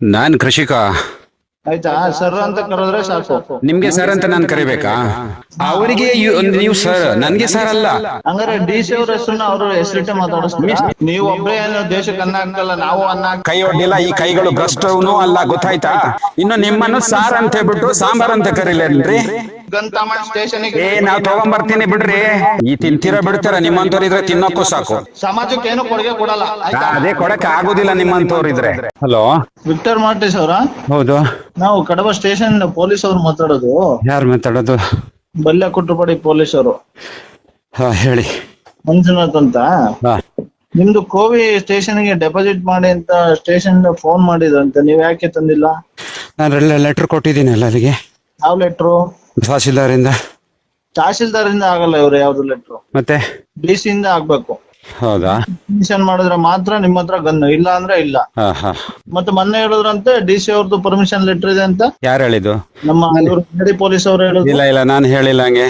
ನಾನ್ ಕೃಷಿಕ. ಆಯ್ತಾ? ಸರ್ ಅಂತ ಕರೆದ್ರೆ ಸಾಕು. ನಿಮ್ಗೆ ಸರ್ ಅಂತ ನಾನು ಕರಿಬೇಕಾ? ಅವರಿಗೆ ನೀವು ಸರ್ ನನ್ಗೆ ಸರ್ ಅಲ್ಲ. ಹಂಗಾರೆ ಡಿ ಸಿ ಅವ್ರ ಹೆಸರನ್ನ ಅವ್ರ ಹೆಸರಿಟ್ಟೆ ಮಾತಾಡಿಸ್ತೀವಿ ನೀವು ಒಬ್ಬರೇ ಏನು ದೇಶಕ್ಕೆ ಅನ್ನ ಹಾಕಲ್ಲ ನಾವು ಅನ್ನ ಕೈ ಒಡ್ಡಿಲ್ಲ ಈ ಕೈಗಳು ಭ್ರಷ್ಟವನು ಅಲ್ಲ ಗೊತ್ತಾಯ್ತಾ? ಇನ್ನು ನಿಮ್ಮನ್ನು ಸಾರ್ ಅಂತ ಹೇಳ್ಬಿಟ್ಟು ಸಾಂಬಾರ್ ಅಂತ ಕರೀಲೇನ್ರಿ? ಗಂತಾಮಣ್ ಸ್ಟೇಷನ್ ಏ ನಾವ್ ತಗೊಂಬರ್ತೀನಿ ಬಿಡ್ರಿ. ಈ ತಿಂತೀರ ಬಿಡ್ತಾರ ನಿಮ್ಮಂತವ್ರಿದ್ರೆ ತಿನ್ನೋಕ್ಕೂ ಸಾಕು. ಸಮಾಜಕ್ಕೆ ಏನು ಕೊಡುಗೆ ಕೊಡಲ್ಲ ಆಯ್ತಾ? ಅದೇ ಕೊಡಕ್ ಆಗುದಿಲ್ಲ ನಿಮ್ಮಂತವ್ರಿದ್ರೆ ಹಲೋ? ವಿಕ್ಟರ್ ಮಾರ್ಟಿಸ್ ಅವರ? ಹೌದು. ನಾವು ಕಡಬ ಸ್ಟೇಷನ್ ಪೊಲೀಸ್ ಅವ್ರು ಮಾತಾಡೋದು. ಯಾರು ಮಾತಾಡೋದು? ಬಲ್ಯ ಕುಟ್ರಪಡಿ ಪೊಲೀಸ್ ಅವರು. ಹಾ ಹೇಳಿ. ಮಂಜುನಾಥ್ ಅಂತ. ಹಾ. ನಿಮ್ದು ಕೋವಿ ಸ್ಟೇಷನ್ಗೆ ಡೆಪಾಸಿಟ್ ಮಾಡಿ ಅಂತ ಸ್ಟೇಷನ್ ಫೋನ್ ಮಾಡಿದ್ರಂತೆ. ನೀವ್ ಯಾಕೆ ತಂದಿಲ್ಲ? ನಾನು ಲೆಟರ್ ಕೊಟ್ಟಿದ್ದೀನಿ ಅಲ್ಲಿಗೆ. ಯಾವ ಲೆಟ್ರು? ತಹಸೀಲ್ದಾರ್ ಇಂದ ಆಗಲ್ಲ ಇವ್ರು ಯಾವ್ದು ಲೆಟ್ರು ಮತ್ತೆ? ಡಿ ಸಿ ಇಂದ ಆಗ್ಬೇಕು. ಹೌದಾ? ಪರ್ಮಿಷನ್ ಮಾಡಿದ್ರೆ ಮಾತ್ರ ನಿಮ್ಮ ಹತ್ರ ಗನ್ ಇಲ್ಲ ಅಂದ್ರೆ ಇಲ್ಲ. ಹಾ ಹಾ. ಮತ್ತೆ ಮೊನ್ನೆ ಹೇಳಿದ್ರಂತೆ ಡಿ ಸಿ ಅವ್ರದ್ದು ಪರ್ಮಿಷನ್ ಲೆಟರ್ ಇದೆ ಅಂತ. ಯಾರು ಹೇಳಿದ್ದು? ನಮ್ಮ ಇವ್ರು ಲೇಡಿ ಪೊಲೀಸ್ ಅವ್ರು ಹೇಳಿದ್ರು. ಇಲ್ಲ ಇಲ್ಲ ನಾನು ಹೇಳಿಲ್ಲ ಹಂಗೆ.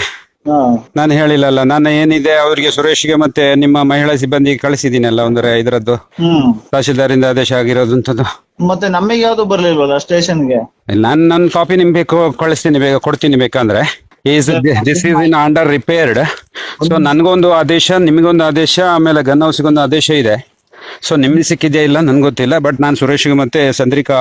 ಹಾ. ನಾನು ಹೇಳಿಲ್ಲಲ್ಲ ನಾನು ಏನಿದೆ ಅವರಿಗೆ ಸುರೇಶ್ಗೆ ಮತ್ತೆ ನಿಮ್ಮ ಮಹಿಳಾ ಸಿಬ್ಬಂದಿಗೆ ಕಳಿಸಿದ್ದೀನಲ್ಲ ಒಂದರೆ ಇದರದ್ದು. ಹ್ಮ್. ತಹಶೀಲ್ದಾರಿಂದ ಆದೇಶ ಆಗಿರೋದಂಥದ್ದು ಮತ್ತೆ ನಮಗೆ ಯಾವ್ದು ಬರ್ಲಿಲ್ವಲ್ಲ ಸ್ಟೇಷನ್ಗೆ? ನಾನು ನನ್ನ ಕಾಪಿ ನಿಮ್ಗೆ ಬೇಕು ಕಳಿಸ್ತೀನಿ ಬೇಗ ಕೊಡ್ತೀನಿ ಬೇಕಂದ್ರೆ. Is this is in under repaired so ನನಗೊಂದು ಆದೇಶ ನಿಮಗೊಂದು ಆದೇಶ ಆಮೇಲೆ ಗನ್ ಹೌಸ್ಗೊಂದು ಆದೇಶ ಇದೆ. ಸೊ ನಿಮ್ಗೆ ಸಿಕ್ಕಿದೆಯಾ ಇಲ್ಲ ನನ್ಗೆ ಗೊತ್ತಿಲ್ಲ ಬಟ್ ನಾನು ಸುರೇಶ್ಗೆ ಮತ್ತೆ ಚಂದ್ರಿಕಾ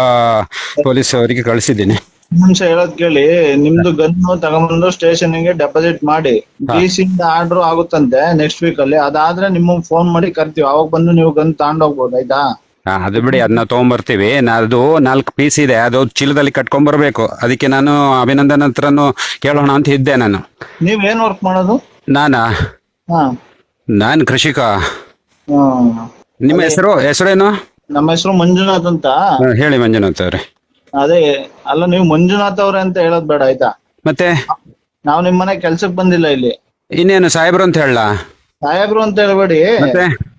ಪೊಲೀಸ್ ಅವರಿಗೆ ಕಳಿಸಿದ್ದೀನಿ. ನಿಮಿಷ ಹೇಳೋದ್ ಕೇಳಿ ನಿಮ್ದು ಗನ್ ತಗೊಂಡ್ಬಂದು ಸ್ಟೇಷನ್ಗೆ ಡೆಪಾಸಿಟ್ ಮಾಡಿ. ಬಿ ಸಿ ಇಂದ ಆರ್ಡರ್ ಆಗುತ್ತಂತೆ ನೆಕ್ಸ್ಟ್ ವೀಕ್ ಅಲ್ಲಿ. ಅದಾದ್ರೆ ನಿಮ್ಮ ಫೋನ್ ಮಾಡಿ ಕರ್ತೀವಿ. ಅವಾಗ ಬಂದು ನೀವು ಗನ್ ತಗೊಂಡೋಗ್ಬೋದು ಆಯ್ತಾ? ಹಾ, ಅದು ಬಿಡಿ ಅದನ್ನ ತಗೊಂಬರ್ತೀವಿ. ನಾ- ಅದು ನಾಲ್ಕು ಪೀಸ್ ಇದೆ ಅದು ಚೀಲದಲ್ಲಿ ಕಟ್ಕೊಂಬರ್ಬೇಕು ಅದಕ್ಕೆ ನಾನು ಅಭಿನಂದನ್ ಹತ್ರನು ಕೇಳೋಣ ಅಂತ ಇದ್ದೆ ನಾನು. ನೀವ್ ಏನ್ ವರ್ಕ್ ಮಾಡೋದು? ನಾನಾ? ಹಾ. ನಾನು ಕೃಷಿಕ. ನಿಮ್ಮ ಹೆಸರು ಹೆಸರೇನು? ನಮ್ಮ ಹೆಸರು ಮಂಜುನಾಥ್ ಅಂತ. ಹಾ, ಹೇಳಿ ಮಂಜುನಾಥ್ ಅವ್ರೆ. ಅದೇ ಅಲ್ಲ ನೀವು ಮಂಜುನಾಥ್ ಅವ್ರೆ ಅಂತ ಹೇಳೋದ್ ಬೇಡ ಆಯ್ತಾ? ಮತ್ತೆ? ನಾವ್ ನಿಮ್ ಮನೆ ಕೆಲ್ಸಕ್ ಬಂದಿಲ್ಲ ಇಲ್ಲಿ. ಇನ್ನೇನು ಸಾಹೇಬ್ರು ಅಂತ ಹೇಳ ಸಾಹೇಬ್ರು ಅಂತ ಹೇಳ್ಬೇಡಿ. ಮತ್ತೆ?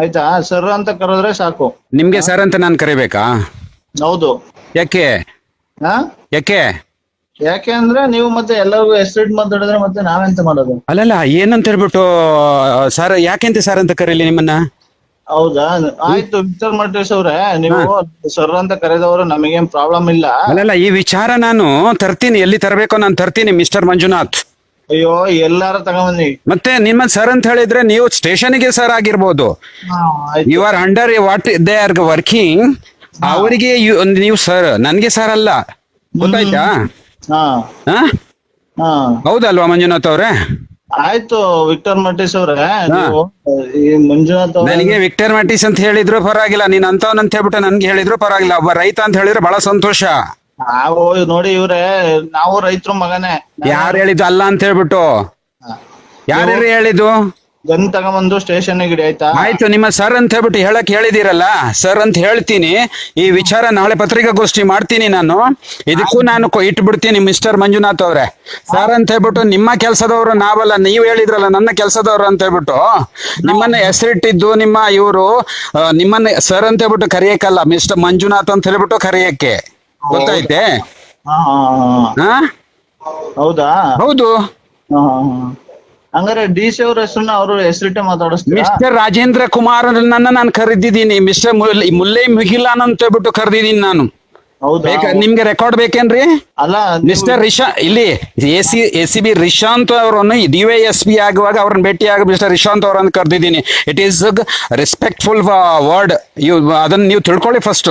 ಆಯ್ತಾ? ಸರ್ ಅಂತ ಕರೆದ್ರೆ ಸಾಕು. ನಿಮ್ಗೆ ಸರ್ ಅಂತ ನಾನು ಕರಿಬೇಕಾ? ಹೌದು. ಯಾಕೆ? ಹಾ ಯಾಕೆ? ಯಾಕೆ ಅಂದ್ರೆ ನೀವು ಮತ್ತೆ ಎಲ್ಲರೂ ಎಸ್ಟೇಟ್ ಮಾತಾಡಿದ್ರೆ ಮತ್ತೆ ನಾವೆಂತ ಮಾಡೋದು? ಅಲ್ಲಲ್ಲ ಏನಂತ ಹೇಳ್ಬಿಟ್ಟು ಸರ್ ಯಾಕೆಂತ ಸರ್ ಅಂತ ಕರೀಲಿ ನಿಮ್ಮನ್ನ? ಹೌದಾ? ಆಯ್ತು ವಿಚಾರ ಮಾಡ್ತೇವೆ ಅವ್ರೆ ನೀವು ಸರ್ ಅಂತ ಕರೆದವರು ನಮಗೇನ್ ಪ್ರಾಬ್ಲಮ್ ಇಲ್ಲ? ಅಲ್ಲಲ್ಲ ಈ ವಿಚಾರ ನಾನು ತರ್ತೀನಿ ಎಲ್ಲಿ ತರಬೇಕೋ ನಾನು ತರ್ತೀನಿ ಮಿಸ್ಟರ್ ಮಂಜುನಾಥ್. ಅಯ್ಯೋ ಎಲ್ಲಾರ ತಗೊಂಡ್ಬಂದಿ ಮತ್ತೆ ನಿಮ್ಮ ಸರ್ ಅಂತ ಹೇಳಿದ್ರೆ ನೀವು ಸ್ಟೇಷನ್ಗೆ ಸರ್ ಆಗಿರ್ಬೋದು. You are under what they are working ಅವರಿಗೆ ನೀವು ಸರ್ ನನ್ಗೆ ಸರ್ ಅಲ್ಲ. ಗೊತ್ತಾಯ್ತಾ? ಹೌದಲ್ವಾ ಮಂಜುನಾಥ್ ಅವ್ರೆ? ಆಯ್ತು ವಿಕ್ಟರ್ ಮಟೀಸ್ ಅವ್ರೆ ಮಂಜುನಾಥ್ ನನಗೆ ವಿಕ್ಟರ್ ಮಟೀಸ್ ಅಂತ ಹೇಳಿದ್ರು ಪರವಾಗಿಲ್ಲ. ನೀನ್ ಅಂತವನ್ ಅಂತ ಹೇಳ್ಬಿಟ್ಟು ನನ್ಗೆ ಹೇಳಿದ್ರು ಪರವಾಗಿಲ್ಲ. ಒಬ್ಬ ರೈತ ಅಂತ ಹೇಳಿದ್ರೆ ಬಹಳ ಸಂತೋಷ. ನಾವು ನೋಡಿ ಇವ್ರೆ ನಾವು ರೈತರು ಮಗನೇ. ಯಾರು ಹೇಳಿದ್ದು ಅಲ್ಲ ಅಂತ ಹೇಳ್ಬಿಟ್ಟು? ಯಾರು ಹೇಳಿದ್ದು? ಗನ್ ತಗೊಂಬಂದು ಸ್ಟೇಷನ್ ಗಿಡ ಆಯ್ತಾ? ಆಯ್ತು ನಿಮ್ಮ ಸರ್ ಅಂತ ಹೇಳ್ಬಿಟ್ಟು ಹೇಳಕ್ ಹೇಳಿದಿರಲ್ಲ? ಸರ್ ಅಂತ ಹೇಳ್ತೀನಿ. ಈ ವಿಚಾರ ನಾಳೆ ಪತ್ರಿಕಾಗೋಷ್ಠಿ ಮಾಡ್ತೀನಿ ನಾನು. ಇದಕ್ಕೂ ನಾನು ಇಟ್ಬಿಡ್ತೀನಿ ಮಿಸ್ಟರ್ ಮಂಜುನಾಥ್ ಅವ್ರೆ. ಸರ್ ಅಂತ ಹೇಳ್ಬಿಟ್ಟು ನಿಮ್ಮ ಕೆಲಸದವರು ನಾವಲ್ಲ ನೀವು ಹೇಳಿದ್ರಲ್ಲ ನನ್ನ ಕೆಲಸದವ್ರು ಅಂತ ಹೇಳ್ಬಿಟ್ಟು. ನಿಮ್ಮನ್ನ ಹೆಸರಿಟ್ಟಿದ್ದು ನಿಮ್ಮ ಇವರು ನಿಮ್ಮನ್ನ ಸರ್ ಅಂತ ಹೇಳ್ಬಿಟ್ಟು ಕರೆಯಕ್ಕಲ್ಲ ಮಿಸ್ಟರ್ ಮಂಜುನಾಥ್ ಅಂತ ಹೇಳ್ಬಿಟ್ಟು ಕರೆಯಕ್ಕೆ. ಗೊತ್ತಾಯ್ತೆ? ಹಾ ಹೌದಾ? ಹೌದು. ಹಂಗಾರೆ ಡಿ ಸಿ ಅವ್ರ ಹೆಸರನ್ನ ಅವರು ಹೆಸರಿಟ್ಟೆ ಮಾತಾಡಿಸ್ತೀನಿ ಮಿಸ್ಟರ್ ರಾಜೇಂದ್ರ ಕುಮಾರ್ ನನ್ನ ನಾನು ಕರೆದಿದ್ದೀನಿ. ಮಿಸ್ಟರ್ ಮುಲ್ಲೈ ಮುಹಿಲಾನ್ ಅಂತ ಹೇಳ್ಬಿಟ್ಟು ಕರೆದಿದ್ದೀನಿ ನಾನು. ನಿಮ್ಗೆ ರೆಕಾರ್ಡ್ ಬೇಕೇನ್ರಿ? ಅಲ್ಲ ಮಿಸ್ಟರ್ ರಿಶಾ ಇಲ್ಲಿ AC AC A C B Rishanth ಅವರನ್ನು ಡಿ ವೈ ಎಸ್ ಬಿ ಆಗುವಾಗ ಅವ್ರನ್ನ ಭೇಟಿಯಾಗ ಮಿಸ್ಟರ್ ರಿಶಾಂತ್ ಅವರನ್ನು ಕರೆದಿದ್ದೀನಿ. It is respectful word you ಅದನ್ನ ನೀವು ತಿಳ್ಕೊಳ್ಳಿ ಫಸ್ಟ್.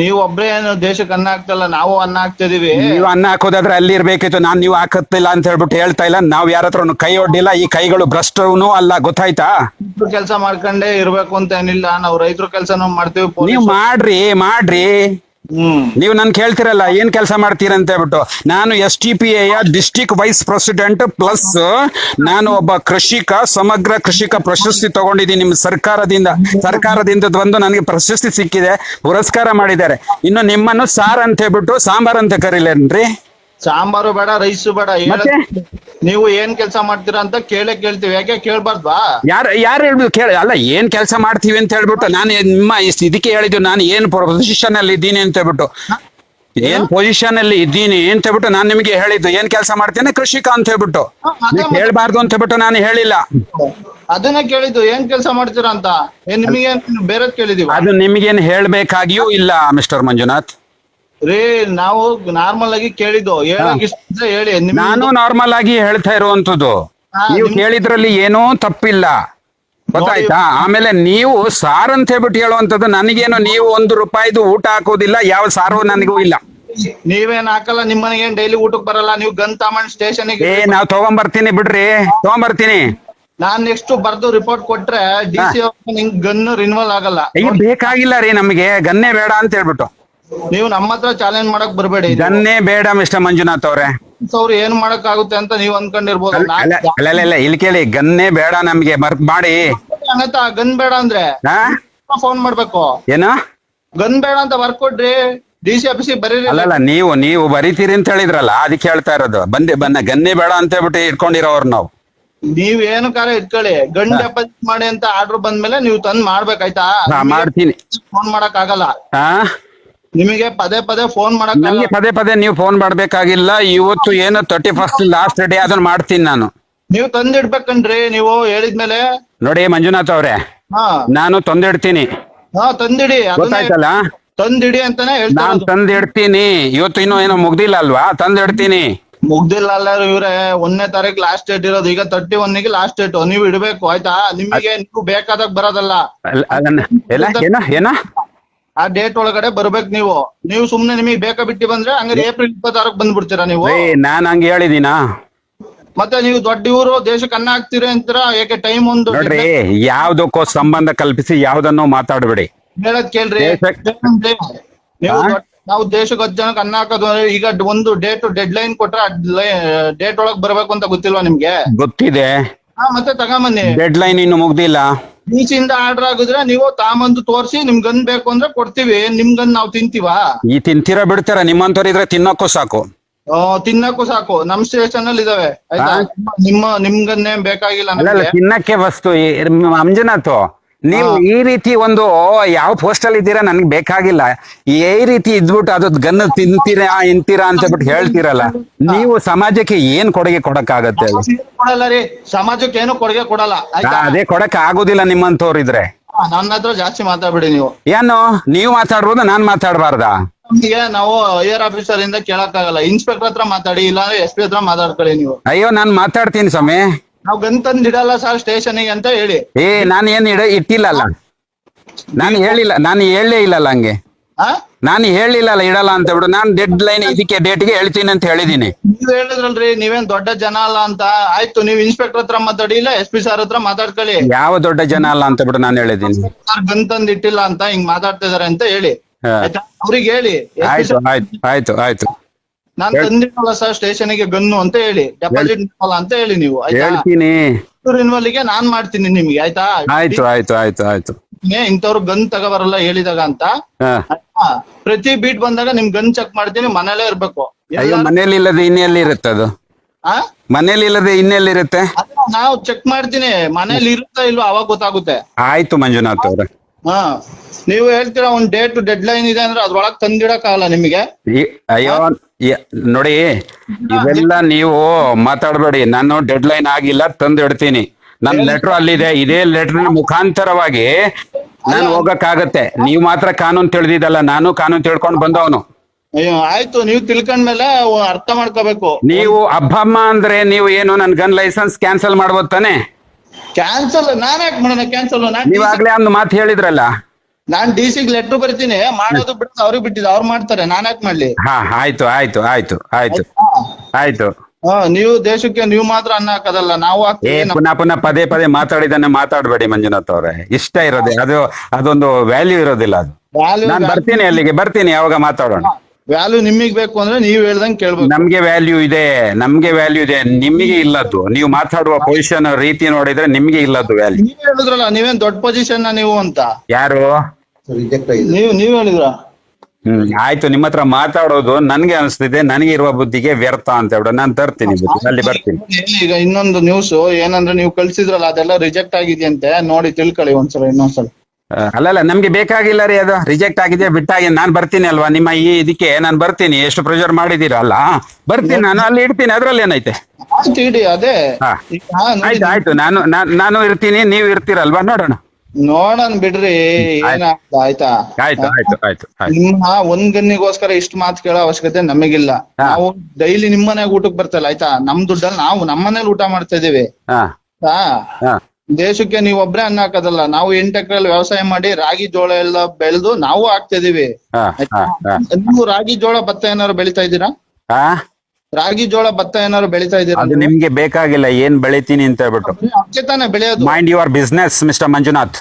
ನೀವು ಒಬ್ರೇ ಏನು ದೇಶಕ್ಕೆ ಅನ್ನ ಹಾಕ್ತಲ್ಲ ನಾವು ಅನ್ನ ಹಾಕ್ತಿದೀವಿ. ನೀವು ಅನ್ನ ಹಾಕೋದಾದ್ರೆ ಅಲ್ಲಿ ಇರ್ಬೇಕಿತ್ತು. ನಾನ್ ನೀವು ಹಾಕತ್ತಿಲ್ಲ ಅಂತ ಹೇಳ್ಬಿಟ್ಟು ಹೇಳ್ತಾ ಇಲ್ಲ. ನಾವ್ ಯಾರ ಹತ್ರನು ಕೈ ಒಡ್ಡಿಲ್ಲ. ಈ ಕೈಗಳು ಭ್ರಷ್ಟವೂ ಅಲ್ಲ ಗೊತ್ತಾಯ್ತಾ? ಕೆಲಸ ಮಾಡ್ಕೊಂಡೇ ಇರ್ಬೇಕು ಅಂತ ಏನಿಲ್ಲ. ನಾವು ರೈತರ ಕೆಲಸನೂ ಮಾಡ್ತೀವಿ ನೀವು ಮಾಡ್ರಿ ಮಾಡ್ರಿ. ನೀವು ನನ್ ಕೇಳ್ತಿರಲ್ಲ, ಏನ್ ಕೆಲಸ ಮಾಡ್ತೀರ ಅಂತ ಹೇಳ್ಬಿಟ್ಟು. ನಾನು S T P A district vice president plus ನಾನು ಒಬ್ಬ ಕೃಷಿಕ, ಸಮಗ್ರ ಕೃಷಿಕ ಪ್ರಶಸ್ತಿ ತಗೊಂಡಿದ್ದೀನಿ ನಿಮ್ ಸರ್ಕಾರದಿಂದ. ಸರ್ಕಾರದಿಂದ ಬಂದು ನನಗೆ ಪ್ರಶಸ್ತಿ ಸಿಕ್ಕಿದೆ, ಪುರಸ್ಕಾರ ಮಾಡಿದ್ದಾರೆ. ಇನ್ನು ನಿಮ್ಮನ್ನು ಸಾರ್ ಅಂತ ಹೇಳ್ಬಿಟ್ಟು ಸಾಂಬಾರ್ ಅಂತ ಕರೀಲೇನ್ರಿ? ಸಾಂಬಾರು ಬೇಡ ರೈಸು ಬೇಡ ಮತ್ತೆ? ನೀವು ಏನ್ ಕೆಲಸ ಮಾಡ್ತೀರಾ ಅಂತ ಕೇಳೇ ಕೇಳ್ತೀವಿ. ಯಾಕೆ ಕೇಳ್ಬಾರ್ದ್ವಾ? ಯಾರು ಯಾರು ಹೇಳ್ಬಿಟ್ಟು ಕೇಳ ಅಲ್ಲ ಏನ್ ಕೆಲಸ ಮಾಡ್ತೀವಿ ಅಂತ ಹೇಳ್ಬಿಟ್ಟು ನಾನು ನಿಮ್ಮ ಇಸ್- ಇದಕ್ಕೆ ಹೇಳಿದ್ವಿ ನಾನು ಏನ್ ಪೊಸಿಷನ್ ಅಲ್ಲಿ ಇದ್ದೀನಿ ಅಂತ ಹೇಳ್ಬಿಟ್ಟು. ಏನ್ ಪೊಸಿಷನ್ ಅಲ್ಲಿ ಇದ್ದೀನಿ ಅಂತ ಹೇಳ್ಬಿಟ್ಟು ನಾನು ನಿಮಗೆ ಹೇಳಿದ್ದು. ಏನ್ ಕೆಲಸ ಮಾಡ್ತೇನೆ ಕೃಷಿಕ ಅಂತ ಹೇಳ್ಬಿಟ್ಟು. ಹ, ಅದೇ ನೀವು ಹೇಳ್ಬಾರ್ದು ಅಂತ ಹೇಳ್ಬಿಟ್ಟು ನಾನು ಹೇಳಿಲ್ಲ. ಅದನ್ನ ಕೇಳಿದ್ದು. ಏನ್ ಕೆಲಸ ಮಾಡ್ತೀರಾ ಅಂತ? ಏನ್ ನಿಮಗೆ ಬೇರೆ ಕೇಳಿದೀವಿ ಅದು ನಿಮಗೇನು ಹೇಳ್ಬೇಕಾಗಿಯೂ ಇಲ್ಲ ಮಿಸ್ಟರ್ ಮಂಜುನಾಥ್. ರೀ ನಾವು ನಾರ್ಮಲ್ ಆಗಿ ಕೇಳಿದ್ದು. ಹೇಳಕ್ ಇಷ್ಟ ಇದ್ರೆ ಹೇಳಿ. ನಿಮ್ಗೆ ನಾನು ನಾರ್ಮಲ್ ಆಗಿ ಹೇಳ್ತಾ ಇರುವಂತದ್ದು ಹಾ, ನೀವು ನಿಮ್- ಕೇಳಿದ್ರಲ್ಲಿ ಏನೂ ತಪ್ಪಿಲ್ಲ. ಗೊತ್ತಾಯ್ತಾ? ಆಮೇಲೆ ನೀವು ಸಾರ್ ಅಂತ ಹೇಳ್ಬಿಟ್ಟು ಹೇಳುವಂತದ್ದು ನನಗೇನು ನೀವು ಒಂದು ರೂಪಾಯಿದು ಊಟ ಹಾಕೋದಿಲ್ಲ ಯಾವ ಸಾರು ನನಗೂ ಇಲ್ಲ. ನೀವೇನ್ ಹಾಕಲ್ಲ ನಿಮ್ಮನೆಗೆ ಏನ್ ಡೈಲಿ ಊಟಕ್ ಬರಲ್ಲ ನೀವು ಗನ್ ಸ್ಟೇಷನ್ ಏ ನಾವ್ ತಗೊಂಬರ್ತೀನಿ ಬಿಡ್ರಿ. ತಗೊಂಬರ್ತೀನಿ. ನಾನ್ ನೆಕ್ಸ್ಟ್ ಬರ್ದು ರಿಪೋರ್ಟ್ ಕೊಟ್ರೆ ಡಿ ಸಿ ನಿಂಗ್ ಗನ್ ರಿನ್ವಲ್ ಆಗಲ್ಲ. ಏ ಬೇಕಾಗಿಲ್ಲ ರೀ ನಮಗೆ. ಗನ್ನೇ ಬೇಡ ಅಂತ ಹೇಳ್ಬಿಟ್ಟು. ನೀವು ನಮ್ಮ ಹತ್ರ ಚಾಲೆಂಜ್ ಮಾಡಕ್ ಬರಬೇಡಿ. ಇದನ್ನೇ ಬೇಡ ಮಿಸ್ಟರ್ ಮಂಜುನಾಥ್ ಅವ್ರೆ. ಅವ್ರು ಏನ್ ಮಾಡಕ್ ಆಗುತ್ತೆ ಅಂತ ನೀವ್ ಅನ್ಕೊಂಡಿರ್ಬೋದು. ಅಲ್ಲ ಅಲ್ಲ ಅಲ್ಲ, ಅಲ್ಲ, ಅಲ್ಲ ಇಲ್ಲಿ ಕೇಳಿ ಗನ್ನೇ ಬೇಡ ನಮ್ಗೆ ಮರ್ಕ್ ಮಾಡಿ. ಗನ್ ಬೇಡ ಅಂದ್ರೆ ಹಾ? ಫೋನ್ ಮಾಡ್ಬೇಕು. ಏನು? ಗನ್ ಬೇಡ ಅಂತ ಬರ್ಕೊಡ್ರಿ ಡಿ ಸಿ ಆಫೀಸಿಗೆ ಬರೀರಿ ಅಲ್ಲ ನೀವು ನೀವು ಬರಿತೀರಿ ಅಂತ ಹೇಳಿದ್ರಲ್ಲ ಅದಕ್ಕೆ ಹೇಳ್ತಾ ಇರೋದು. ಬಂದೆ ಬನ್ನ ಗನ್ನೇ ಬೇಡ ಅಂತ ಹೇಳ್ಬಿಟ್ಟು ಇಟ್ಕೊಂಡಿರೋರು ನಾವು. ನೀವ್ ಏನು ಕಾರ ಇಟ್ಕೊಳ್ಳಿ. ಗನ್ ಡೆಪಾಸಿಟ್ ಮಾಡಿ ಅಂತ ಆರ್ಡರ್ ಬಂದ್ಮೇಲೆ ನೀವು ತಂದ್ ಮಾಡ್ಬೇಕಾಯ್ತಾ? ಹಾ ಮಾಡ್ತೀನಿ. ಫೋನ್ ಮಾಡಕ್ ಆಗಲ್ಲ ಹಾ? ನಿಮಗೆ ಪದೇ ಪದೇ ಫೋನ್ ಮಾಡಕ್ ನಮ್ಗೆ ಪದೇ ಪದೇ ನೀವು ಫೋನ್ ಮಾಡ್ಬೇಕಾಗಿಲ್ಲ. ಇವತ್ತು ಏನು ತರ್ಟಿ ಫಸ್ಟ್ ಲಾಸ್ಟ್ ಡೇ ಅದನ್ನ ಮಾಡ್ತೀನಿ ನಾನು. ನೀವು ತಂದಿಡ್ಬೇಕನ್ರಿ ನೀವು ಹೇಳಿದ್ಮೇಲೆ ನೋಡಿ ಮಂಜುನಾಥ್ ಅವ್ರೆ ಹಾ. ನಾನು ತಂದಿಡ್ತೀನಿ. ಹಾ ತಂದಿಡಿ. ಅದನ್ನೇ ಗೊತ್ತಾಯ್ತಲ್ಲ? ತಂದಿಡಿ ಅಂತಾನೆ ಹೇಳ್ತಾ ನಾನ್ ಇರೋದು. ತಂದಿಡ್ತೀನಿ. ಇವತ್ತು ಇನ್ನೂ ಏನೋ ಮುಗ್ದಿಲ್ಲ ಅಲ್ವಾ? ತಂದಿಡ್ತೀನಿ. ಮುಗ್ದಿಲ್ಲ ಅಲ್ಲ ಇವ್ರೆ. ಒಂದನೇ ತಾರೀಕು ಲಾಸ್ಟ್ ಡೇಟ್ ಇರೋದು. ಈಗ ತರ್ಟಿ ಗೆ ಲಾಸ್ಟ್ ಡೇಟ್ ನೀವು ಇಡ್ಬೇಕು ಆಯ್ತಾ? ನಿಮಗೆ ನೀವು ಬೇಕಾದಾಗ ಬರೋದಲ್ಲ. ಅಲ್ಲ, ಅದನ್ನ ಎಲ್ಲ ಏನ ಏನ? ಆ ಡೇಟ್ ಒಳಗಡೆ ಬರ್ಬೇಕು ನೀವು. ನೀವು ಸುಮ್ನೆ ನಿಮಗೆ ಬೇಕಾ ಬಿಟ್ಟು ಬಂದ್ರೆ ಹಂಗಾರೆ ಏಪ್ರಿಲ್ ಇಪ್ಪತ್ತಾರಕ್ಕೆ ಬಂದ್ಬಿಡ್ತೀರಾ ನೀವು? ಏ ನಾನ್ ಹಂಗೆ ಹೇಳಿದೀನಾ? ಮತ್ತೆ ನೀವು ದೊಡ್ಡ ಇವರು ದೇಶಕ್ಕೆ ಅನ್ನ ಹಾಕ್ತೀರಿ ಅಂತೀರ? ಯಾಕೆ ಟೈಮ್ ಒಂದು ನೋಡ್ರಿ ಯಾವ್ದಕ್ಕೋ ಸಂಬಂಧ ಕಲ್ಪಿಸಿ ಯಾವ್ದನ್ನೋ ಮಾತಾಡ್ಬೇಡಿ. ಹೇಳದ್ ಕೇಳ್ರಿ. ನೀವು? ದೊಡ್ಡ- ನಾವು ದೇಶಕ್ಕೆ ಹತ್ತು ಜನಕ್ಕೆ ಅನ್ನ ಹಾಕೋದು ಅಂದ್ರೆ ಈಗ ಒಂದು ಡೇಟ್ ಡೆಡ್ ಲೈನ್ ಕೊಟ್ರೆ ಡೇಟ್ ಒಳಗ್ ಬರ್ಬೇಕು ಅಂತ ಗೊತ್ತಿಲ್ವಾ ನಿಮ್ಗೆ? ಗೊತ್ತಿದೆ. ಹಾ ಮತ್ತೆ ತಗೊಂಬನ್ನಿ. ಡೆಡ್ ಲೈನ್ ಇನ್ನು ಮುಗ್ದಿಲ್ಲ. ಇಂದ ಆರ್ಡರ್ ಆಗಿದ್ರೆ ನೀವು ತಾಮಂದು ತೋರಿಸಿ ನಿಮ್ ಗನ್ ಬೇಕು ಅಂದ್ರೆ ಕೊಡ್ತೀವಿ. ನಿಮ್ಗನ್ ನಾವು ತಿಂತೀವಾ? ಈ ತಿಂತೀರಾ ಬಿಡ್ತೀರ? ನಿಮ್ಮಂತವ್ರು ಇದ್ರೆ ತಿನ್ನಕ್ಕೂ ಸಾಕು. ಆ, ತಿನ್ನಕ್ಕೂ ಸಾಕು. ನಮ್ ಸ್ಟೇಷನ್ ಅಲ್ಲಿ ಇದಾವೆ. ಆಯ್ತಾ? ನಿಮ್ಮ ನಿಮ್ಗನ್ನೇ ಬೇಕಾಗಿಲ್ಲ ನಮ್ಗೆ? ತಿನ್ನಕ್ಕೆ ವಸ್ತು ಈ- ಮಂಜುನಾಥ್ ನೀವು ಈ ರೀತಿ ಒಂದು ಯಾವ ಪೋಸ್ಟ್ ಅಲ್ಲಿ ಇದ್ದೀರಾ? ನನ್ಗೆ ಬೇಕಾಗಿಲ್ಲ. ಈ ರೀತಿ ಇದ್ಬಿಟ್ಟು ಅದು ಗನ್ ತಿಂತೀರಾ ಇಂತೀರಾ ಅಂತ ಬಿಟ್ಟು ಹೇಳ್ತೀರಲ್ಲ. ನೀವು ಸಮಾಜಕ್ಕೆ ಏನ್ ಕೊಡುಗೆ ಕೊಡಕ್ ಆಗತ್ತೆ ಕೊಡಲ್ಲ ರೀ. ಸಮಾಜಕ್ಕೆ ಏನು ಕೊಡುಗೆ ಕೊಡಲ್ಲ. ಅದೇ ಕೊಡಕ್ ಆಗೋದಿಲ್ಲ ನಿಮ್ಮಂತವ್ರಿದ್ರೆ ನನ್ನ ಹತ್ರ ಜಾಸ್ತಿ ಮಾತಾಡ್ಬಿಡಿ ನೀವು. ಏನು? ನೀವು ಮಾತಾಡ್ಬೋದು ನಾನ್ ಮಾತಾಡ್ಬಾರ್ದ? ನಮ್ಗೆ ನಾವು ಐಆರ್ ಆಫೀಸರ್ ಇಂದ ಕೇಳಕ್ಕಾಗಲ್ಲ. ಇನ್ಸ್ಪೆಕ್ಟರ್ ಹತ್ರ ಮಾತಾಡಿ ಇಲ್ಲ ಎಸ್ ಪಿ ಹತ್ರ ಮಾತಾಡ್ಕೊಳ್ಳಿ ನೀವು. ಅಯ್ಯೋ ನಾನ್ ಮಾತಾಡ್ತೀನಿ ಸ್ವಾಮಿ. ನಾವು ಗನ್ ಇಡಲ್ಲ ಸರ್ ಸ್ಟೇಷನ್ಗೆ ಅಂತ ಹೇಳಿ. ಏ ನಾನು ಏನ್ ಇಡ ಇಟ್ಟಿಲ್ಲಲ್ಲ. ನಾನು ಹೇಳಿಲ್ಲ ನಾನು ಹೇಳಲೇ ಇಲ್ಲಲ್ಲ ಹಂಗೆ. ಹಾ ನಾನು ಹೇಳಿಲ್ಲಲ್ಲ ಇಡಲ್ಲ ಅಂತ ಬಿಡು. ನಾನು ಡೆಡ್ ಲೈನ್ ಇದಕ್ಕೆ ಡೇಟ್ಗೆ ಹೇಳ್ತೀನಿ ಅಂತ ಹೇಳಿದೀನಿ ನೀವ್ ಹೇಳಿದ್ರಲ್ರಿ ನೀವೇನ್ ದೊಡ್ಡ ಜನ ಅಲ್ಲ ಅಂತ. ಆಯ್ತು ನೀವ್ ಇನ್ಸ್ಪೆಕ್ಟರ್ ಹತ್ರ ಮಾತಾಡಿ ಇಲ್ಲ ಎಸ್ ಪಿ ಸರ್ ಹತ್ರ ಮಾತಾಡ್ಕೊಳ್ಳಿ. ಯಾವ ದೊಡ್ಡ ಜನ ಅಲ್ಲ ಅಂತ ಬಿಡು ನಾನು ಹೇಳಿದೀನಿ ಸರ್ ಗನ್ ತಂದ್ ಇಟ್ಟಿಲ್ಲ ಅಂತ ಹಿಂಗ್ ಮಾತಾಡ್ತಿದಾರೆ ಅಂತ ಹೇಳಿ. ಹಾ. ಆಯ್ತಾ? ಅವ್ರಿಗೆ ಹೇಳಿ. ಆಯ್ತು ಆಯ್ತು ಆಯ್ತು ಆಯ್ತು. ನಾನ್ ತಂದಿರಲ್ಲ ಸರ್ ಸ್ಟೇಷನ್ಗೆ ಗನ್ನು ಅಂತ ಹೇಳಿ ಡೆಪಾಸಿಟ್ ಅಂತ ಹೇಳಿ ನೀವು ಹೇಳ್ತೀನಿ. ನಾನ್ ಮಾಡ್ತೀನಿ ನಿಮ್ಗೆ ಆಯ್ತಾ? ಆಯ್ತು ಆಯ್ತು ಆಯ್ತು ಆಯ್ತು. ಇಂಥವ್ರು ಗನ್ ತಗೋಬರಲ್ಲ ಹೇಳಿದಾಗ ಅಂತ? ಪ್ರತಿ ಬೀಟ್ ಬಂದಾಗ ನಿಮ್ ಗನ್ ಚೆಕ್ ಮಾಡ್ತೀನಿ ಮನೇಲೇ ಇರ್ಬೇಕು. ಅಯ್ಯೋ ಮನೇಲಿ ಇಲ್ಲದೆ ಇನ್ನೆಲ್ಲಿ ಇರುತ್ತೆ ಅದು? ಆ? ಮನೇಲಿ ಇಲ್ಲದೆ ಇನ್ನೆಲ್ಲಿ ಇರುತ್ತೆ? ನಾವು ಚೆಕ್ ಮಾಡ್ತೀನಿ ಮನೇಲಿ ಇರುತ್ತಾ ಇಲ್ವಾ ಅವಾಗ ಗೊತ್ತಾಗುತ್ತೆ. ಆಯ್ತು ಮಂಜುನಾಥ್ ಅವ್ರೆ. ಹಾ ನೀವು ಹೇಳ್ತೀರಾ ಒಂದ್ ಡೇಟ್ ಡೆಡ್ ಲೈನ್ ಇದೆ ಅಂದ್ರೆ ಅದ್ರೊಳಗ್ ತಂದಿಡಕ್ಕಾಗಲ್ಲ ನಿಮಗೆ? ಈ- ಅಯ್ಯೋ ನೋಡಿ ಇವೆಲ್ಲ ನೀವು ಮಾತಾಡ್ಬೇಡಿ. ನಾನು ಡೆಡ್ ಲೈನ್ ಆಗಿಲ್ಲ ತಂದು ಇಡ್ತೀನಿ ನನ್ ಲೆಟರ್ ಅಲ್ಲಿದೆ. ಇದೇ ಲೆಟರ್ ಮುಖಾಂತರವಾಗಿ ನಾನು ಹೋಗಕ್ಕಾಗತ್ತೆ. ನೀವು ಮಾತ್ರ ಕಾನೂನು ತಿಳಿದಿದ್ದಲ್ಲ ನಾನು ಕಾನೂನು ತಿಳ್ಕೊಂಡ್ ಬಂದವನು. ಅಯ್ಯೋ ಆಯ್ತು ನೀವು ತಿಳ್ಕೊಂಡ್ಮೇಲೆ ಅರ್ಥ ಮಾಡ್ಕೋಬೇಕು. ನೀವು ಅಬ್ಬಮ್ಮ ಅಂದ್ರೆ ನೀವು ಏನು ನನ್ ಗನ್ ಲೈಸೆನ್ಸ್ ಕ್ಯಾನ್ಸಲ್ ಮಾಡ್ಬೋದು ತಾನೆ? ಕ್ಯಾನ್ಸಲ್ ನಾನ್ ಯಾಕೆ ಮಾಡೋಣ ಕ್ಯಾನ್ಸಲ್ ನೀವಾಗ್ಲೇ ನೀವ್ ಆಗ್ಲೇ ಒಂದು ಮಾತು ಹೇಳಿದ್ರಲ್ಲ. ನಾನ್ ಡಿ ಸಿ ಲೆಟರ್ ಬರ್ತೀನಿ. ಮಾಡೋದು ಬಿಟ್ಟು ಅವ್ರಿಗೆ ಬಿಟ್ಟಿದ್ದು ಅವ್ರು ಮಾಡ್ತಾರೆ. ನಾನ್ ಯಾಕೆ ಮಾಡ್ಲಿ? ಹಾ ಆಯ್ತು ಆಯ್ತು ಆಯ್ತು ಆಯ್ತು ಆಯ್ತು? ಹಾ ನೀವು ದೇಶಕ್ಕೆ ನೀವು ಮಾತ್ರ ಅನ್ನ ಹಾಕೋದಲ್ಲ ನಾವು ಏ ಹಾಕ್ತೀವಿ ಪುನಃ ಪುನಃ ಪದೇ ಪದೇ ಮಾತಾಡಿದನ್ನ ಮಾತಾಡಬೇಡಿ ಮಂಜುನಾಥ್ ಅವ್ರೆ. ಇಷ್ಟ ಇರೋದೇ ಅದು ಅದೊಂದು ವ್ಯಾಲ್ಯೂ ಇರೋದಿಲ್ಲ ಅದು. ನಾನು ಬರ್ತೀನಿ ಅಲ್ಲಿಗೆ ಬರ್ತೀನಿ ಯಾವಾಗ ಮಾತಾಡೋಣ. ವ್ಯಾಲ್ಯೂ ನಿಮಗೆ ಬೇಕು ಅಂದ್ರೆ ನೀವ್ ಹೇಳ್ದಂಗೆ ಕೇಳ್ಬೇಕು. ನಮ್ಗೆ ವ್ಯಾಲ್ಯೂ ಇದೆ ನಮ್ಗೆ ವ್ಯಾಲ್ಯೂ ಇದೆ ನಿಮಗೆ ಇಲ್ಲದ್ದು. ನೀವು ಮಾತಾಡುವ ಪೊಸಿಷನ್ ರೀತಿ ನೋಡಿದ್ರೆ ನಿಮ್ಗೆ ಇಲ್ಲದ್ದು ವ್ಯಾಲ್ಯೂ. ನೀವ್ ಹೇಳಿದ್ರಲ್ಲ ನೀವೇನ್ ದೊಡ್ಡ ಪೊಸಿಷನ್ ನೀವು ಅಂತ? ಯಾರು? ನೀವು ನೀವ್ ಹೇಳಿದ್ರ? ಹ್ಮ್ ಆಯ್ತು. ನಿಮ್ಮ ಹತ್ರ ಮಾತಾಡೋದು ನನ್ಗೆ ಅನಿಸ್ತಿದೆ ನನಗೆ ಇರುವ ಬುದ್ಧಿಗೆ ವ್ಯರ್ಥ ಅಂತ ಹೇಳಿ ನಾನು ತರ್ತೀನಿ ಬುದ್ಧಿ ಅಲ್ಲಿ ಬರ್ತೀನಿ. ಈಗ ಇನ್ನೊಂದು ನ್ಯೂಸ್ ಏನಂದ್ರೆ ನೀವು ಕಳ್ಸಿದ್ರಲ್ಲ ಅದೆಲ್ಲ ರಿಜೆಕ್ಟ್ ಆಗಿದೆಯಂತೆ ನೋಡಿ ತಿಳ್ಕೊಳ್ಳಿ ಒಂದ್ಸಲ ಇನ್ನೊಂದ್ಸಲ. ಅಲ್ಲಲ್ಲ ನಮ್ಗೆ ಬೇಕಾಗಿಲ್ಲ ರೀ ಅದು. ರಿಜೆಕ್ಟ್ ಆಗಿದೆ ಬಿಟ್ಟಾಗಿ ನಾನು ಬರ್ತೀನಿ ಅಲ್ವಾ? ನಿಮ್ಮ ಈ ಇದಕ್ಕೆ ನಾನು ಬರ್ತೀನಿ. ಎಷ್ಟು ಪ್ರೆಷರ್ ಮಾಡಿದೀರಲ್ಲ ಬರ್ತೀನಿ ನಾನು ಅಲ್ಲಿ ಇಡ್ತೀನಿ. ಅದ್ರಲ್ಲಿ ಏನೈತೆ? ಆಯ್ತು ಇಡಿ ಅದೇ. ಹಾ. ಆಯ್ತು ಆಯ್ತು. ನಾನು ನಾನ್- ನಾನು ಇರ್ತೀನಿ ನೀವು ಇರ್ತೀರಲ್ವಾ? ನೋಡೋಣ. ನೋಡೋಣ ಬಿಡ್ರಿ. ಏನಾಗ್ತದ ಆಯ್ತಾ? ಆಯ್ತು ಆಯ್ತು ಆಯ್ತು ಆಯ್ತು. ನಿಮ್ಮ ಒಂದ್ ಗನ್ನಿಗೋಸ್ಕರ ಇಷ್ಟು ಮಾತು ಕೇಳೋ ಅವಶ್ಯಕತೆ ನಮಗಿಲ್ಲ. ಹಾ. ನಾವು ಡೈಲಿ ನಿಮ್ಮ ಮನೆಗ್ ಊಟಕ್ ಬರ್ತಲ್ಲ ಆಯ್ತಾ? ನಮ್ ದುಡ್ಡಲ್ಲಿ ನಾವು ನಮ್ಮನೇಲಿ ಊಟ ಮಾಡ್ತಾ ಇದೀವಿ. ಹಾ. ಹಾ ಹಾ. ದೇಶಕ್ಕೆ ನೀವ್ ಒಬ್ರೇ ಅನ್ನ ಹಾಕೋದಲ್ಲ ನಾವು ಎಂಟು ಎಕರೆಲ್ಲಿ ವ್ಯವಸಾಯ ಮಾಡಿ ರಾಗಿ ಜೋಳ ಎಲ್ಲ ಬೆಳೆದು ನಾವು ಹಾಕ್ತಾ ಇದೀವಿ. ಹಾ ಹಾ ಹಾ. ನೀವು ರಾಗಿ ಜೋಳ ಭತ್ತ ಏನಾದ್ರು ಬೆಳಿತಾ ಇದ್ದೀರಾ? ರಾಗಿ ಜೋಳ ಭತ್ತ ಏನಾದ್ರು ಬೆಳಿತಾ ಇದ್ದೀರಾ ಅದು ನಿಮ್ಗೆ ಬೇಕಾಗಿಲ್ಲ ಏನ್ ಬೆಳಿತೀನಿ ಅಂತ ಹೇಳ್ಬಿಟ್ಟು. ಅದಕ್ಕೆ ತಾನೇ ಬೆಳೆಯೋದು. Mind your business mister Manjunath.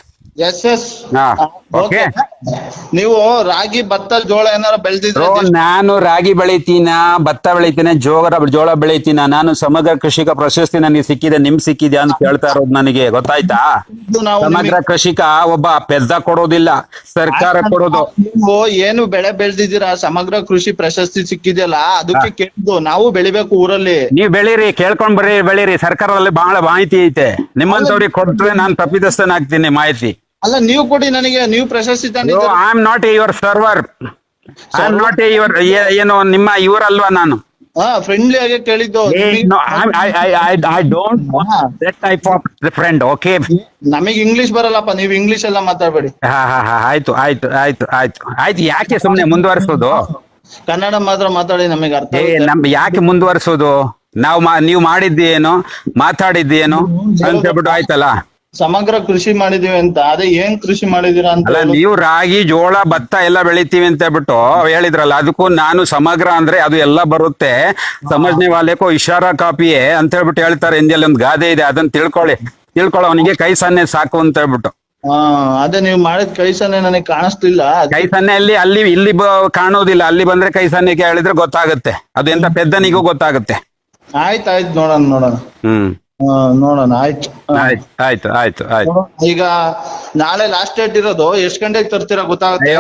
Yes yes ಹಾ ಓಕೆ. ನೀವು ರಾಗಿ ಭತ್ತ ಜೋಳ ಏನಾರ ಬೆಳೆದಿದ್ರೆ ನಾನು ರಾಗಿ ಬೆಳಿತೀನ ಭತ್ತ ಬೆಳಿತೀನಿ ಜೋಳ ಜೋಳ ಬೆಳಿತೀನ ನಾನು ಸಮಗ್ರ ಕೃಷಿಕ ಪ್ರಶಸ್ತಿ ನನಗೆ ಸಿಕ್ಕಿದೆ ನಿಮ್ ಸಿಕ್ಕಿದೆ ಅಂತ ಕೇಳ್ತಾ ಇರೋದು ನನಗೆ ಗೊತ್ತಾಯ್ತಾ? ನಾವು ಸಮಗ್ರ ಕೃಷಿಕ ಒಬ್ಬ ಪೆದ್ದ ಕೊಡೋದಿಲ್ಲ ಸರ್ಕಾರ ಕೊಡೋದು. ನೀವು ಏನು ಬೆಳೆ ಬೆಳೆದಿದ್ದೀರಾ ಸಮಗ್ರ ಕೃಷಿ ಪ್ರಶಸ್ತಿ ಸಿಕ್ಕಿದೆಯಲ್ಲ ಅದಕ್ಕೆ ಕೇಳಿದ್ದು ನಾವು ಬೆಳಿಬೇಕು ಊರಲ್ಲಿ. ನೀವ್ ಬೆಳೀರಿ ಕೇಳ್ಕೊಂಡ್ ಬರ್ರಿ ಬೆಳೀರಿ ಸರ್ಕಾರದಲ್ಲಿ ಬಹಳ ಮಾಹಿತಿ ಐತೆ. ನಿಮ್ಮಂತವ್ರಿಗೆ ಕೊಟ್ರೆ ನಾನು ಹಾಕ್ತೀನಿ ಮಾಹಿತಿ. ಅಲ್ಲ ನೀವು ಕೊಡಿ ನನಗೆ ನೀವು ಪ್ರಶಸ್ತಿ I am not a your servant I am not a your ಏನು ನಿಮ್ಮ ಇವರಲ್ವಾ ನಾನು? ಹಾ ಫ್ರೆಂಡ್ಲಿ ಆಗಿ ಕೇಳಿದ್ದು. I don't that type of friend okay ನಮಗೆ ಇಂಗ್ಲಿಷ್ ಬರಲ್ಲಪ್ಪ ನೀವು ಇಂಗ್ಲಿಷ್ ಎಲ್ಲ ಮಾತಾಡ್ಬೇಡಿ. ಹಾ ಹಾ ಹಾ ಆಯ್ತು ಆಯ್ತು ಆಯ್ತು ಆಯ್ತು. ಆಯ್ತು ಯಾಕೆ ಸುಮ್ಮನೆ ಮುಂದುವರಿಸೋದು? ಕನ್ನಡ ಮಾತ್ರ ಮಾತಾಡಿ ನಮಗೆ ಅರ್ಥ ಏ ನಮ್ ಯಾಕೆ ಮುಂದುವರಿಸೋದು? ನಾವು ನೀವು ಮಾಡಿದ್ದೇನು ಮಾತಾಡಿದ್ದೇನು ಅಂತ ಹೇಳ್ಬಿಟ್ಟು ಆಯ್ತಲ್ಲ? ಸಮಗ್ರ ಕೃಷಿ ಮಾಡಿದೀವಿ ಅಂತ. ಅದೇ ಏನ್ ಕೃಷಿ ಮಾಡಿದೀರಾ ಅಂತ ಅಲ್ಲ ಹೇಳು. ನೀವು ರಾಗಿ ಜೋಳ ಭತ್ತ ಎಲ್ಲ ಬೆಳಿತೀವಿ ಅಂತ ಹೇಳ್ಬಿಟ್ಟು ಹೇಳಿದ್ರಲ್ಲ ಅದಕ್ಕೂ ನಾನು ಸಮಗ್ರ ಅಂದ್ರೆ ಅದು ಎಲ್ಲ ಬರುತ್ತೆ. ಸಮಜ್ನೆ ವಾಲೆಕೋ ಇಶಾರಾ ಕಾಪಿಯೇ ಅಂತ ಹೇಳ್ಬಿಟ್ಟು ಹೇಳ್ತಾರೆ ಹಿಂದಿಯಲ್ಲಿ ಒಂದು ಗಾದೆ ಇದೆ ಅದನ್ನ ತಿಳ್ಕೊಳ್ಳಿ. ತಿಳ್ಕೊಳ್ಳೋನಿಗೆ ಕೈ ಸನ್ನೆ ಸಾಕು ಅಂತ ಹೇಳ್ಬಿಟ್ಟು. ಹಾ ಅದೇ ನೀವು ಮಾಡಿದ ಕೈಸನೆ ನನಗೆ ಕಾಣಿಸ್ತಿಲ್ಲ ಅದ್- ಕೈ ಸನ್ನೆ ಅಲ್ಲಿ ಇಲ್ಲಿ ಬ- ಕಾಣೋದಿಲ್ಲ. ಅಲ್ಲಿ ಬಂದ್ರೆ ಕೈ ಸನ್ನೆಗೆ ಹೇಳಿದ್ರೆ ಗೊತ್ತಾಗುತ್ತೆ. ಅದು ಎಂತ ಪೆದ್ದನಿಗೂ ಗೊತ್ತಾಗುತ್ತೆ. ಆಯ್ತಾಯ್ತು ಆಯ್ತು ನೋಡೋಣ ನೋಡೋಣ. ಹ್ಮ್. ನೋಡೋಣ ಆಯ್ತು. ಆಯ್ತು ಆಯ್ತು ಆಯ್ತು ಆಯ್ತು. ಈಗ ನಾಳೆ ಲಾಸ್ಟ್ ಡೇಟ್ ಇರೋದು ಎಷ್ಟು ಗಂಟೆಗೆ ತರ್ತೀರಾ ಗೊತ್ತಾಗುತ್ತೆ? I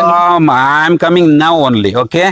am coming now only okay